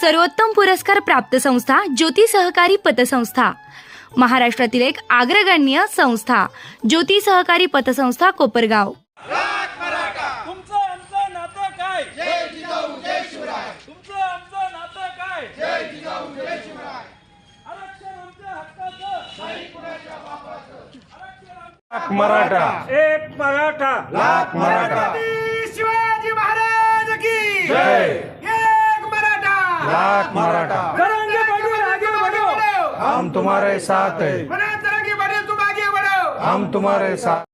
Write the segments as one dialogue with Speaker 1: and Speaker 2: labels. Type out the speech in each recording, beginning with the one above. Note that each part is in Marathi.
Speaker 1: सर्वोत्तम पुरस्कार प्राप्त संस्था ज्योती सहकारी पतसंस्था. महाराष्ट्रातील एक अग्रगण्य संस्था ज्योती सहकारी पतसंस्था कोपरगाव.
Speaker 2: तुमचं आमचं नातं काय? जय जिजाऊ जय शिवराय. तुमचं आमचं नातं काय? जय जिजाऊ जय शिवराय. आरक्षण आमच्या हक्काचं. नाही कुणाच्या बापाचं.
Speaker 3: मराठा.
Speaker 2: एक मराठा.
Speaker 3: लाख मराठा.
Speaker 2: शिवाजी महाराज की.
Speaker 3: जय. लाख मराठा।
Speaker 2: तरंगे बढ़ो आगे बढ़ो।
Speaker 3: हम तुम्हारे साथ है।
Speaker 2: बना तरंगे बढ़े तुम आगे बढ़ो।
Speaker 3: हम तुम्हारे साथ।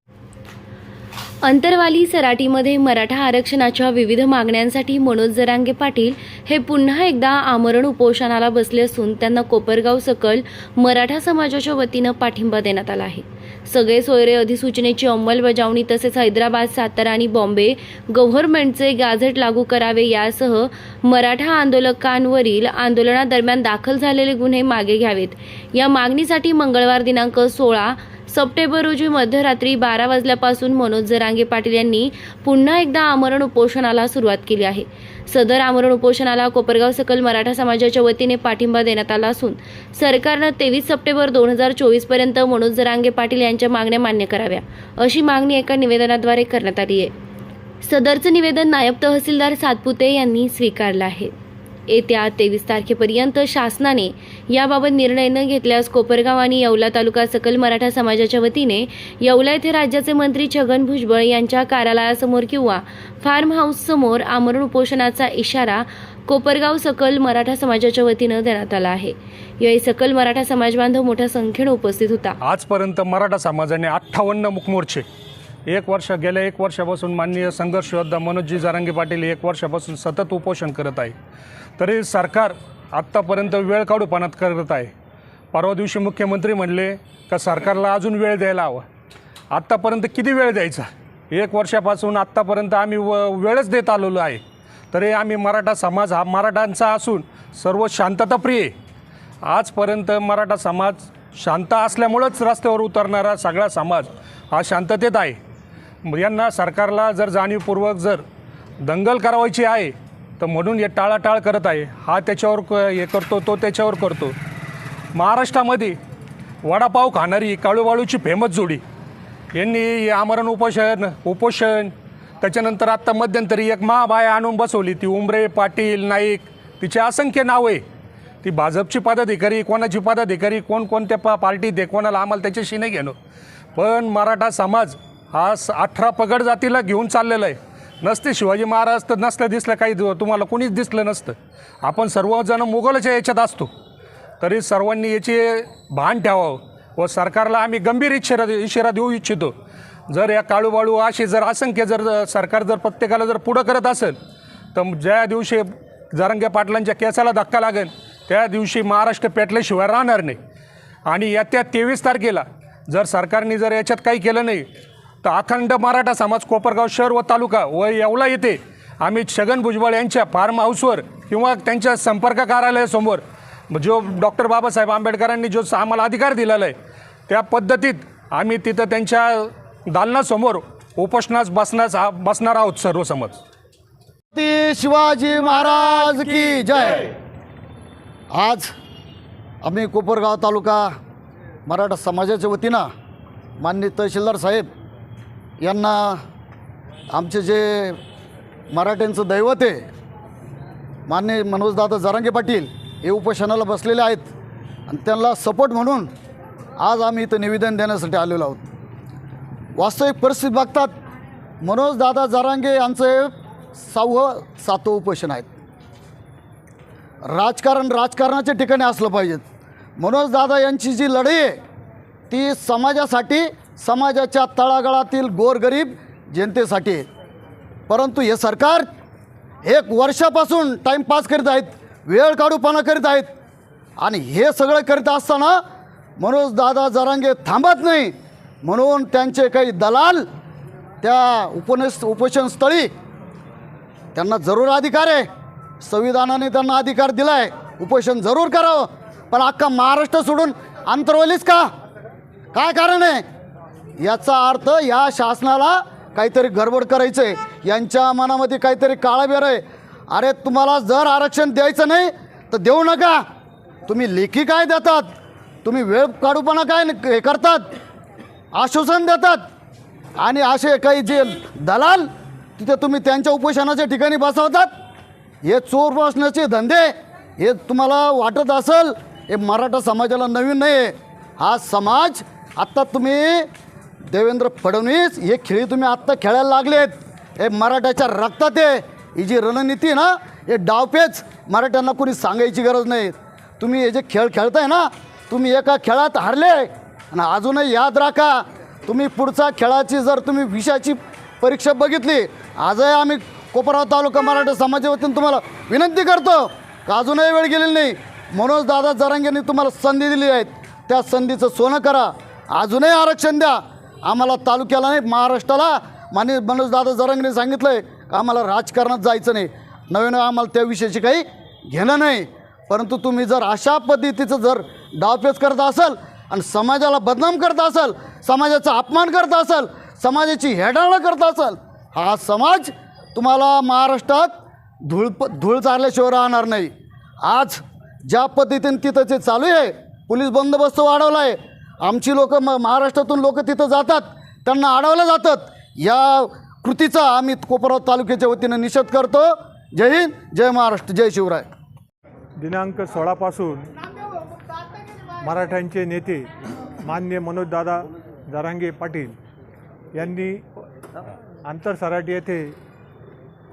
Speaker 1: अंतरवाली सराटीमध्ये मराठा आरक्षणाच्या विविध मागण्यांसाठी मनोज जरांगे पाटील हे पुन्हा एकदा आमरण उपोषणाला बसले असून त्यांना कोपरगाव सकल मराठा समाजाच्या वतीनं पाठिंबा देण्यात आला आहे. सगळे सोयरे अधिसूचनेची अंमलबजावणी तसेच हैदराबाद सातारा आणि बॉम्बे गव्हर्नमेंटचे गॅझेट लागू करावे यासह मराठा आंदोलकांवरील आंदोलनादरम्यान दाखल झालेले गुन्हे मागे घ्यावेत. या मागणीसाठी मंगळवार दिनांक सोळा सप्टेंबर रोजी मध्यरात्री बारा वाजल्यापासून मनोज जरांगे पाटील यांनी पुन्हा एकदा आमरण उपोषणाला सुरुवात केली आहे. सदर आमरण उपोषणाला कोपरगाव सकल मराठा समाजाच्या वतीने पाठिंबा देण्यात आला असून सरकारनं तेवीस सप्टेंबर दोन हजार चोवीसपर्यंत मनोज जरांगे पाटील यांच्या मागण्या मान्य कराव्या अशी मागणी एका निवेदनाद्वारे करण्यात आली आहे. सदरचं निवेदन नायब तहसीलदार सातपुते यांनी स्वीकारलं आहे. येत्या तेवीस तारखेपर्यंत शासनाने याबाबत निर्णय न घेतल्यास कोपरगाव आणि येवला तालुका सकल मराठा समाजाच्या वतीने येवला येथे राज्याचे मंत्री छगन भुजबळ यांच्या कार्यालयासमोर किंवा फार्म हाऊससमोर आमरण उपोषणाचा इशारा कोपरगाव सकल मराठा समाजाच्या वतीनं देण्यात आला आहे. यावेळी सकल मराठा समाज बांधव मोठ्या संख्येनं उपस्थित होता.
Speaker 3: आजपर्यंत मराठा समाजाने अठ्ठावन्न मुखमोर्चे एक वर्ष गेल्या एक वर्षापासून माननीय संघर्ष योद्धा मनोजजी जारांगे पाटील एक वर्षापासून सतत उपोषण करत आहे. तरी सरकार आत्तापर्यंत वेळ काढूपणात करत आहे. परवा दिवशी मुख्यमंत्री म्हणले का सरकारला अजून वेळ द्यायला हवा. आत्तापर्यंत किती वेळ द्यायचा? एक वर्षापासून आत्तापर्यंत आम्ही व वेळच देत आलेलो आहे. तरी आम्ही मराठा समाज हा मराठांचा असून सर्व शांतताप्रिय आजपर्यंत मराठा समाज शांत असल्यामुळंच रस्त्यावर उतरणारा सगळा समाज हा शांततेत आहे. मग यांना सरकारला जर जाणीवपूर्वक जर दंगल करावायची आहे तर म्हणून हे टाळाटाळ करत आहे. हा त्याच्यावर क- हे करतो तो त्याच्यावर करतो. महाराष्ट्रामध्ये वडापाव खाणारी काळूबाळूची फेमस जोडी. यांनी हे आमरण उपोषण उपोषण त्याच्यानंतर आत्ता मध्यंतरी एक महाबाया आणून बसवली. ती उमरे पाटील नाईक तिचे असंख्य नाव आहे. ती भाजपची पदाधिकारी कोणाची पदाधिकारी कोण कोणत्या पा पार्टी दे कोणाला आम्हाला त्याच्याशी नाही घेणं. पण मराठा समाज हा स- अठरा पगड जातीला घेऊन चाललेला आहे. नसते शिवाजी महाराज तर नसलं दिसलं काही तुम्हाला कोणीच दिसलं नसतं. आपण सर्वजण मुघलच्या याच्यात असतो. तरी सर्वांनी याचे भान ठेवावं व सरकारला आम्ही गंभीर इशारा इशारा देऊ इच्छितो. जर या काळूबाळू असे जर असंख्य जर सरकार जर प्रत्येकाला जर पुढं करत असेल तर ज्या दिवशी जरंगे पाटलांच्या केसाला धक्का लागेल त्या दिवशी महाराष्ट्र पेटल्याशिवाय राहणार नाही. आणि येत्या तेवीस तारखेला जर सरकारने जर याच्यात काही केलं नाही तर अखंड मराठा समाज कोपरगाव शहर व तालुका व येवला येथे आम्ही छगन भुजबळ यांच्या फार्म हाऊसवर किंवा त्यांच्या संपर्क कार्यालयासमोर जो डॉक्टर बाबासाहेब आंबेडकरांनी जो आम्हाला अधिकार दिलेला आहे त्या पद्धतीत आम्ही तिथं त्यांच्या दालनासमोर उपोषणास बसण्यास बसणार आहोत सर्व समज
Speaker 4: शिवाजी महाराज की जय. आज आम्ही कोपरगाव तालुका मराठा समाजाच्या वतीनं माननीय तहसीलदार साहेब यांना आमचे जे मराठ्यांचं दैवत आहे मान्य मनोजदादा जरांगे पाटील हे उपोषणाला बसलेले आहेत आणि त्यांना सपोर्ट म्हणून आज आम्ही इथं निवेदन देण्यासाठी आलेलो आहोत. वास्तविक परिस्थिती बघतात मनोजदादा जरांगे यांचं सहावं सातवं उपोषण आहेत. राजकारण राजकारणाच्या ठिकाणी असलं पाहिजेत. मनोजदादा यांची जी लढाई आहे ती समाजासाठी समाजाच्या तळागाळातील गोरगरीब जनतेसाठी. परंतु हे सरकार एक वर्षापासून टाईमपास करीत आहेत वेळ काढूपणा करीत आहेत. आणि हे सगळं करीत असताना मनोज दादा जरांगे थांबत नाही. म्हणून त्यांचे काही दलाल त्या उपनेस उपोषणस्थळी त्यांना जरूर अधिकार आहे. संविधानाने त्यांना अधिकार दिला आहे उपोषण जरूर करावं. पण अख्खा महाराष्ट्र सोडून अंतरवलीच का? काय कारण आहे? याचा अर्थ या शासनाला काहीतरी गडबड करायचं आहे यांच्या मनामध्ये काहीतरी काळाबेर आहे. अरे तुम्हाला जर आरक्षण द्यायचं नाही तर देऊ नका. तुम्ही लेखी काय देतात? तुम्ही वेळ काढूपणा काय हे करतात? आश्वासन देतात. आणि असे काही जे दलाल तिथे तुम्ही त्यांच्या उपोषणाच्या ठिकाणी बसवतात. हे चोर बसण्याचे धंदे. हे तुम्हाला वाटत असेल हे मराठा समाजाला नवीन नाही आहे हा समाज आत्ता तुम्ही देवेंद्र फडणवीस हे खेळी तुम्ही आत्ता खेळायला लागलेत. हे मराठ्याच्या रक्तात आहे. ही जी रणनीती ना हे डावपेच मराठ्यांना कोणी सांगायची गरज नाही. तुम्ही हे जे खेळ खेळताय ना तुम्ही एका खेळात हारले आणि अजूनही याद राखा तुम्ही पुढचा खेळाची जर तुम्ही विषयाची परीक्षा बघितली आजही आम्ही कोपराव तालुका मराठा समाजाच्या वतीने तुम्हाला विनंती करतो का अजूनही वेळ गेलेली नाही. मनोज दादा जरांगेंनी तुम्हाला संधी दिली आहेत. त्या संधीचं सोनं करा. अजूनही आरक्षण द्या. आम्हाला तालुक्याला नाही महाराष्ट्राला. माने मनोजदादा जरंगने सांगितलं आहे का आम्हाला राजकारणात जायचं नाही. नवीन आम्हाला त्याविषयीची काही घेणं नाही. परंतु तुम्ही जर अशा पद्धतीचं जर डावपेच करत असाल आणि समाजाला बदनाम करत असाल समाजाचा अपमान करत असाल समाजाची हेडाळणं करत असाल हा समाज तुम्हाला महाराष्ट्रात धूळ प धूळ चारल्याशिवाय राहणार नाही. आज ज्या पद्धतीने तिथं ते चालू आहे पोलीस बंदोबस्त वाढवला आहे आमची लोक म महाराष्ट्रातून लोक तिथं जातात त्यांना अडवलं जातात. या कृतीचा आम्ही कोपराव तालुक्याच्या वतीनं निषेध करतो. जय हिंद जय महाराष्ट्र जय शिवराय.
Speaker 5: दिनांक सोळापासून मराठ्यांचे नेते मान्य मनोजदादा जरांगे पाटील यांनी आंतरसराटी येथे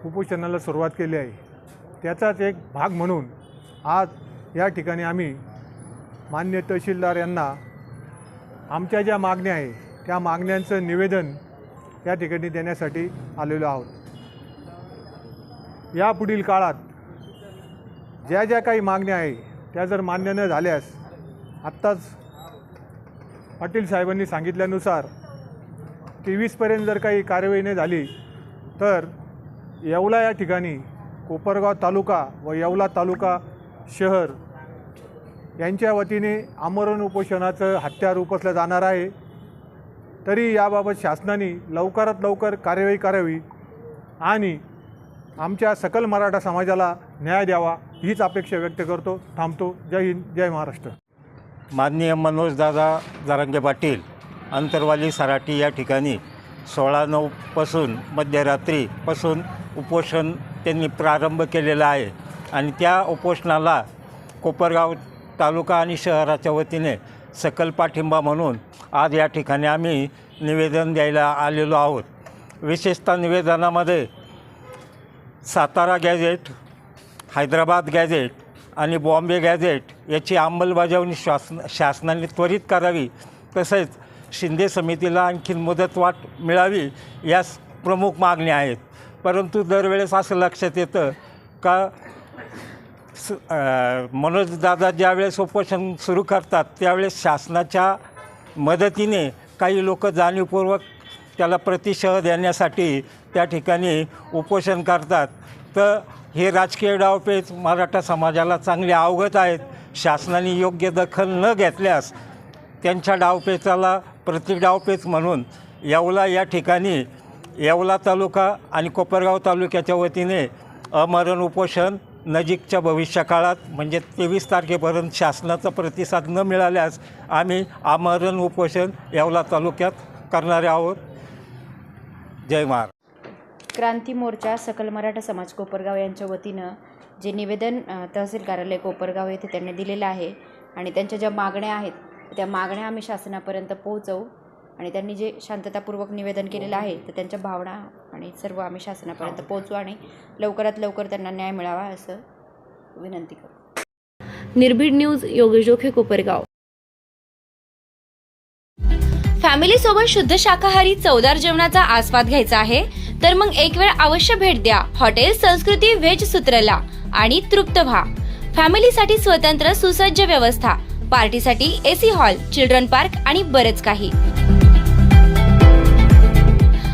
Speaker 5: उपोषणाला सुरुवात केली आहे. त्याचाच एक भाग म्हणून आज या ठिकाणी आम्ही मान्य तहसीलदार यांना आमच्या ज्या मागण्या आहे त्या मागण्यांचं निवेदन या ठिकाणी देण्यासाठी आलेलो आहोत. यापुढील काळात ज्या ज्या काही मागण्या आहे त्या जर मान्य न झाल्यास आत्ताच पाटील साहेबांनी सांगितल्यानुसार तेवीसपर्यंत जर काही कार्यवाही नाही झाली तर येवला या ठिकाणी कोपरगाव तालुका व येवला तालुका शहर यांच्या वतीने आमरण उपोषणाचं हत्यार उपसलं जाणार आहे. तरी याबाबत शासनाने लवकरात लवकर कार्यवाही करावी आणि आमच्या सकल मराठा समाजाला न्याय द्यावा हीच अपेक्षा व्यक्त करतो. थांबतो. जय हिंद जय महाराष्ट्र.
Speaker 6: माननीय मनोजदादा जारंगे पाटील अंतरवाली सराटी या ठिकाणी सोळा नऊपासून मध्यरात्रीपासून उपोषण त्यांनी प्रारंभ केलेला आहे आणि त्या उपोषणाला कोपरगाव तालुका आणि शहराच्या वतीने सकल पाठिंबा म्हणून आज या ठिकाणी आम्ही निवेदन द्यायला आलेलो आहोत. विशेषतः निवेदनामध्ये सातारा गॅझेट हैदराबाद गॅझेट आणि बॉम्बे गॅझेट याची अंमलबजावणी शासन शासनाने त्वरित करावी तसेच शिंदे समितीला आणखीन मुदतवाट मिळावी यास प्रमुख मागण्या आहेत. परंतु दरवेळेस असं लक्षात येतं का स मनोजदादा ज्यावेळेस उपोषण सुरू करतात त्यावेळेस शासनाच्या मदतीने काही लोक जाणीवपूर्वक त्याला प्रतिशह देण्यासाठी त्या ठिकाणी उपोषण करतात. तर हे राजकीय डावपेच मराठा समाजाला चांगले अवगत आहेत. शासनाने योग्य दखल न घेतल्यास त्यांच्या डावपेचाला प्रति डावपेच म्हणून येवला या ठिकाणी येवला तालुका आणि कोपरगाव तालुक्याच्या वतीने अमरण उपोषण नजीकच्या भविष्यकाळात म्हणजे तेवीस तारखेपर्यंत शासनाचा प्रतिसाद न मिळाल्यास आम्ही आमरण उपोषण येवला तालुक्यात करणारे आहोत. जय महाराज.
Speaker 7: क्रांती मोर्चा सकल मराठा समाज कोपरगाव यांच्या वतीनं जे निवेदन तहसील कार्यालय कोपरगाव येथे त्यांनी दिलेलं आहे आणि त्यांच्या ज्या मागण्या आहेत त्या मागण्या आम्ही शासनापर्यंत पोहोचवू. आणि त्यांनी जे शांततापूर्वक निवेदन केलेलं आहे तर त्यांच्या भावना आणि सर्व आम्ही शासनापर्यंत पोहोचू आणि लवकरात लवकर त्यांना न्याय मिळावा असं विनंती करू
Speaker 1: निर्भीड न्यूज योगेश जोखे कोपरगाव. फॅमिली सोबत शुद्ध शाकाहारी चवदार जेवणाचा आस्वाद घ्यायचा आहे तर मग एक वेळ अवश्य भेट द्या. हॉटेल संस्कृती व्हेज सूत्रला आणि तृप्त व्हा. फॅमिलीसाठी स्वतंत्र सुसज्ज व्यवस्था. पार्टीसाठी एसी हॉल चिल्ड्रन पार्क आणि बरेच काही.